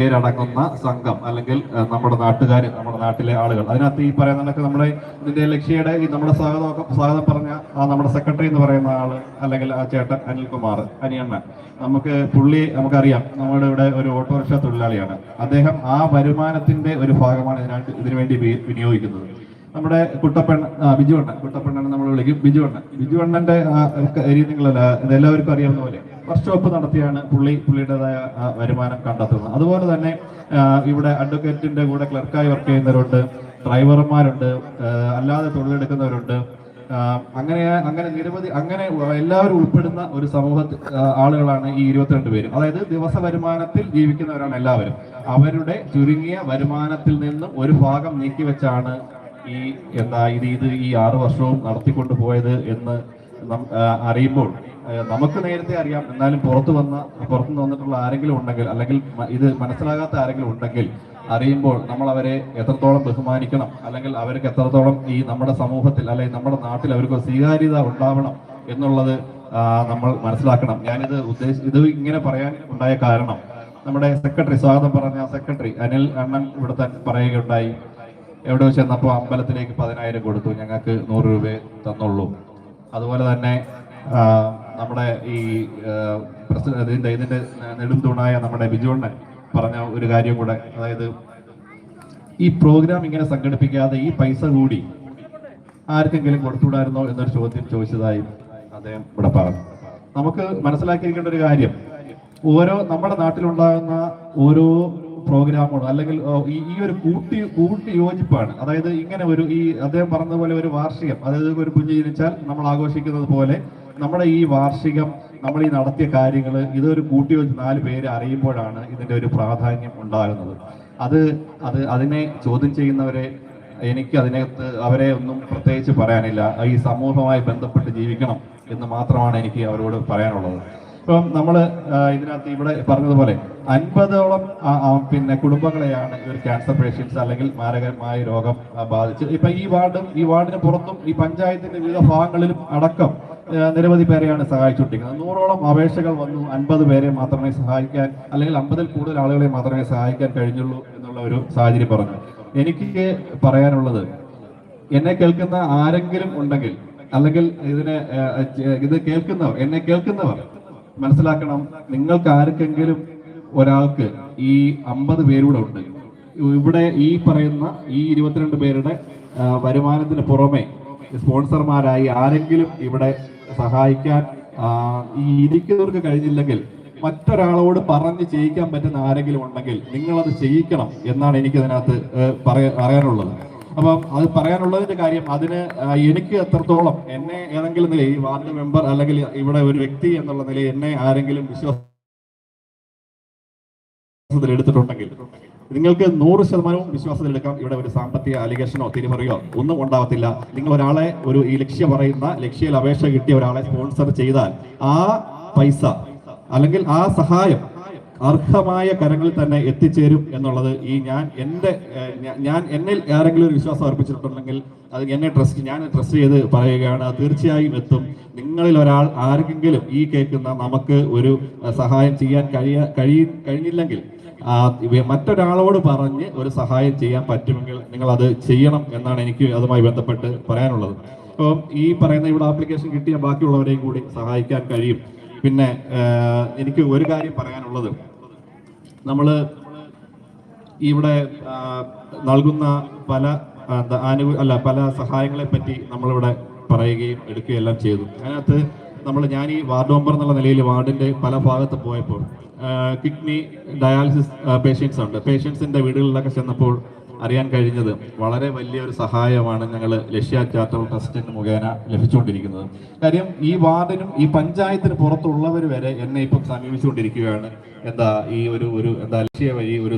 പേരടങ്ങുന്ന സംഘം അല്ലെങ്കിൽ നമ്മുടെ നാട്ടുകാർ നമ്മുടെ നാട്ടിലെ ആളുകൾ. അതിനകത്ത് ഈ പറയുന്നതൊക്കെ നമ്മുടെ ഇതിന്റെ ലക്ഷ്യയുടെ ഈ നമ്മുടെ സ്വാഗതം സ്വാഗതം പറഞ്ഞ ആ നമ്മുടെ സെക്രട്ടറി എന്ന് പറയുന്ന ആൾ അല്ലെങ്കിൽ ആ ചേട്ടൻ അനിൽകുമാർ അനിയണ്ണ നമുക്ക് പുള്ളി നമുക്കറിയാം നമ്മുടെ ഇവിടെ ഒരു ഓട്ടോറിക്ഷ തൊഴിലാളിയാണ്. അദ്ദേഹം ആ വരുമാനത്തിന്റെ ഒരു ഭാഗമാണ് ഇതിനായിട്ട് ഇതിനുവേണ്ടി വിനിയോഗിക്കുന്നത്. നമ്മുടെ കുട്ടപ്പണ്ണ ബിജുവണ്ണ കുട്ടപ്പണ്ണൻ നമ്മൾ വിളിക്കും. ബിജുവണ്ണൻ. ബിജുവണ്ണന്റെ ആ, രീതികളല്ല ഇതെല്ലാവർക്കും അറിയാവുന്ന പോലെ വർക്ക്ഷോപ്പ് നടത്തിയാണ് പുള്ളി പുള്ളിയുടേതായ വരുമാനം കണ്ടെത്തുന്നത്. അതുപോലെ തന്നെ ഇവിടെ അഡ്വക്കേറ്റിന്റെ കൂടെ ക്ലർക്കായി വർക്ക് ചെയ്യുന്നവരുണ്ട് ഡ്രൈവർമാരുണ്ട് അല്ലാതെ തൊഴിലെടുക്കുന്നവരുണ്ട്. അങ്ങനെ അങ്ങനെ നിരവധി അങ്ങനെ എല്ലാവരും ഉൾപ്പെടുന്ന ഒരു സമൂഹ ആളുകളാണ് ഈ ഇരുപത്തിരണ്ട് പേരും. അതായത് ദിവസ വരുമാനത്തിൽ ജീവിക്കുന്നവരാണ് എല്ലാവരും. അവരുടെ ചുരുങ്ങിയ വരുമാനത്തിൽ നിന്നും ഒരു ഭാഗം നീക്കിവെച്ചാണ് ഈ എന്താ ഇത് ഇത് ഈ ആറു വർഷവും നടത്തിക്കൊണ്ടു പോയത് എന്ന് അറിയുമ്പോൾ നമുക്ക് നേരത്തെ അറിയാം എന്നാലും പുറത്തു വന്ന പുറത്തുനിന്ന് വന്നിട്ടുള്ള ആരെങ്കിലും ഉണ്ടെങ്കിൽ അല്ലെങ്കിൽ ഇത് മനസ്സിലാകാത്ത ആരെങ്കിലും ഉണ്ടെങ്കിൽ അറിയുമ്പോൾ നമ്മൾ അവരെ എത്രത്തോളം ബഹുമാനിക്കണം അല്ലെങ്കിൽ അവർക്ക് എത്രത്തോളം ഈ നമ്മുടെ സമൂഹത്തിൽ അല്ലെങ്കിൽ നമ്മുടെ നാട്ടിൽ അവർക്ക് സ്വീകാര്യത ഉണ്ടാവണം എന്നുള്ളത് നമ്മൾ മനസ്സിലാക്കണം. ഞാനിത് ഉദ്ദേശ ഇത് ഇങ്ങനെ പറയാൻ ഉണ്ടായ കാരണം നമ്മുടെ സെക്രട്ടറി സ്വാഗതം പറഞ്ഞ സെക്രട്ടറി അനിൽ അണ്ണൻ ഇവിടുത്തെ പറയുകയുണ്ടായി. എവിടെ ചെന്നപ്പോൾ അമ്പലത്തിലേക്ക് പതിനായിരം കൊടുത്തു ഞങ്ങൾക്ക് നൂറ് രൂപ തന്നുള്ളൂ. അതുപോലെ തന്നെ നമ്മുടെ ഈ ഇതിന്റെ പ്രസിഡന്റ് ഇതിന്റെ ഇതിന്റെ നെടും തൂണായ നമ്മുടെ ബിജുണ്ണൻ പറഞ്ഞ ഒരു കാര്യം കൂടെ. അതായത് ഈ പ്രോഗ്രാം ഇങ്ങനെ സംഘടിപ്പിക്കാതെ ഈ പൈസ കൂടി ആർക്കെങ്കിലും കൊടുത്തുകൂടായിരുന്നോ എന്നൊരു ചോദ്യം ചോദിച്ചതായി അദ്ദേഹം ഇവിടെ പറഞ്ഞു. നമുക്ക് മനസ്സിലാക്കിയിരിക്കേണ്ട ഒരു കാര്യം. ഓരോ നമ്മുടെ നാട്ടിലുണ്ടാകുന്ന ഓരോ പ്രോഗ്രാമുകളും അല്ലെങ്കിൽ ഈ ഒരു കൂട്ടി കൂട്ടി യോജിപ്പാണ്. അതായത് ഇങ്ങനെ ഒരു ഈ അദ്ദേഹം പറഞ്ഞതുപോലെ ഒരു വാർഷികം അതായത് ഒരു കുഞ്ഞ് ജനിച്ചാൽ നമ്മൾ ആഘോഷിക്കുന്നത് പോലെ നമ്മുടെ ഈ വാർഷികം നമ്മൾ ഈ നടത്തിയ കാര്യങ്ങൾ ഇതൊരു കൂട്ടി വെച്ച് നാല് പേര് അറിയുമ്പോഴാണ് ഇതിന്റെ ഒരു പ്രാധാന്യം ഉണ്ടാകുന്നത്. അത് അത് അതിനെ ചോദ്യം ചെയ്യുന്നവരെ എനിക്ക് അതിനകത്ത് അവരെ ഒന്നും പ്രത്യേകിച്ച് പറയാനില്ല. ഈ സമൂഹവുമായി ബന്ധപ്പെട്ട് ജീവിക്കണം എന്ന് മാത്രമാണ് എനിക്ക് അവരോട് പറയാനുള്ളത്. ഇപ്പം നമ്മൾ ഇതിനകത്ത് ഇവിടെ പറഞ്ഞതുപോലെ അൻപതോളം പിന്നെ കുടുംബങ്ങളെയാണ് ഒരു ക്യാൻസർ പേഷ്യൻസ് അല്ലെങ്കിൽ മാരകമായ രോഗം ബാധിച്ച്. ഇപ്പൊ ഈ വാർഡും ഈ വാർഡിന് പുറത്തും ഈ പഞ്ചായത്തിന്റെ വിവിധ ഭാഗങ്ങളിലും അടക്കം നിരവധി പേരെയാണ് സഹായിച്ചുകൊണ്ടിരിക്കുന്നത്. നൂറോളം അപേക്ഷകൾ വന്നു. അൻപത് പേരെ മാത്രമേ സഹായിക്കാൻ അല്ലെങ്കിൽ അമ്പതിൽ കൂടുതൽ ആളുകളെ മാത്രമേ സഹായിക്കാൻ കഴിഞ്ഞുള്ളൂ എന്നുള്ള ഒരു സാഹചര്യം പറഞ്ഞു. എനിക്ക് പറയാനുള്ളത് എന്നെ കേൾക്കുന്ന ആരെങ്കിലും ഉണ്ടെങ്കിൽ അല്ലെങ്കിൽ ഇതിനെ ഇത് കേൾക്കുന്നവർ എന്നെ കേൾക്കുന്നവർ മനസ്സിലാക്കണം നിങ്ങൾക്ക് ആർക്കെങ്കിലും ഒരാൾക്ക് ഈ അമ്പത് പേരൂടെ ഉണ്ട്. ഇവിടെ ഈ പറയുന്ന ഈ ഇരുപത്തിരണ്ട് പേരുടെ വരുമാനത്തിന് പുറമെ സ്പോൺസർമാരായി ആരെങ്കിലും ഇവിടെ സഹായിക്കാൻ ഈ ഇരിക്കുന്നവർക്ക് കഴിഞ്ഞില്ലെങ്കിൽ മറ്റൊരാളോട് പറഞ്ഞ് ചെയ്യിക്കാൻ പറ്റുന്ന ആരെങ്കിലും ഉണ്ടെങ്കിൽ നിങ്ങളത് ചെയ്യിക്കണം എന്നാണ് എനിക്ക് അതിനകത്ത് പറയാനുള്ളത്. അപ്പം അത് പറയാനുള്ളതിന്റെ കാര്യം അതിന് എനിക്ക് എത്രത്തോളം എന്നെ ഏതെങ്കിലും നിലയിൽ വാർഡ് മെമ്പർ അല്ലെങ്കിൽ ഇവിടെ ഒരു വ്യക്തി എന്നുള്ള നിലയിൽ എന്നെ ആരെങ്കിലും വിശ്വാസത്തിൽ എടുത്തിട്ടുണ്ടെങ്കിൽ നിങ്ങൾക്ക് നൂറ് ശതമാനവും വിശ്വാസത്തിലെടുക്കാം ഇവിടെ ഒരു സാമ്പത്തിക അലിഗേഷനോ തിരിമറിയോ ഒന്നും ഉണ്ടാവത്തില്ല. നിങ്ങൾ ഒരാളെ ഒരു ഈ ലക്ഷ്യം പറയുന്ന ലക്ഷ്യയിൽ അപേക്ഷ കിട്ടിയ ഒരാളെ സ്പോൺസർ ചെയ്താൽ ആ പൈസ അല്ലെങ്കിൽ ആ സഹായം അർഹമായ കരങ്ങളിൽ തന്നെ എത്തിച്ചേരും എന്നുള്ളത് ഈ ഞാൻ എന്റെ ഞാൻ എന്നിൽ ആരെങ്കിലും ഒരു വിശ്വാസം അർപ്പിച്ചിട്ടുണ്ടെങ്കിൽ അത് എന്നെ ട്രസ്റ്റ് ഞാൻ ട്രസ്റ്റ് ചെയ്ത് പറയുകയാണ്. തീർച്ചയായും എത്തും. നിങ്ങളിൽ ഒരാൾ ആർക്കെങ്കിലും ഈ കേൾക്കുന്ന നമുക്ക് ഒരു സഹായം ചെയ്യാൻ കഴിയ കഴിയില്ലെങ്കിൽ മറ്റൊരാളോട് പറഞ്ഞ് ഒരു സഹായം ചെയ്യാൻ പറ്റുമെങ്കിൽ നിങ്ങൾ അത് ചെയ്യണം എന്നാണ് എനിക്ക് അതുമായി ബന്ധപ്പെട്ട് പറയാനുള്ളത്. അപ്പം ഈ പറയുന്ന ഇവിടെ ആപ്ലിക്കേഷൻ കിട്ടിയ ബാക്കിയുള്ളവരെയും കൂടി സഹായിക്കാൻ കഴിയും. പിന്നെ എനിക്ക് ഒരു കാര്യം പറയാനുള്ളത്. നമ്മൾ ഇവിടെ നൽകുന്ന പല അല്ല പല സഹായങ്ങളെ പറ്റി നമ്മളിവിടെ പറയുകയും എടുക്കുകയും എല്ലാം ചെയ്തു. അതിനകത്ത് നമ്മൾ ഞാൻ ഈ വാർഡ് മെമ്പർ എന്നുള്ള നിലയിൽ വാർഡിന്റെ പല ഭാഗത്ത് പോയപ്പോൾ കിഡ്നി ഡയാലിസിസ് പേഷ്യൻസ് ഉണ്ട്. പേഷ്യൻസിന്റെ വീടുകളിലൊക്കെ ചെന്നപ്പോൾ അറിയാൻ കഴിഞ്ഞത് വളരെ വലിയൊരു സഹായമാണ് ഞങ്ങൾ ലക്ഷ്യ ചാർട്ടർ ട്രസ്റ്റിന് മുഖേന ലഭിച്ചുകൊണ്ടിരിക്കുന്നത്. കാര്യം ഈ വാർഡിനും ഈ പഞ്ചായത്തിന് പുറത്തുള്ളവർ വരെ എന്നെ ഇപ്പം സമീപിച്ചുകൊണ്ടിരിക്കുകയാണ്. എന്താ ഈ ഒരു ഒരു എന്താ ലക്ഷ്യ വഴി ഒരു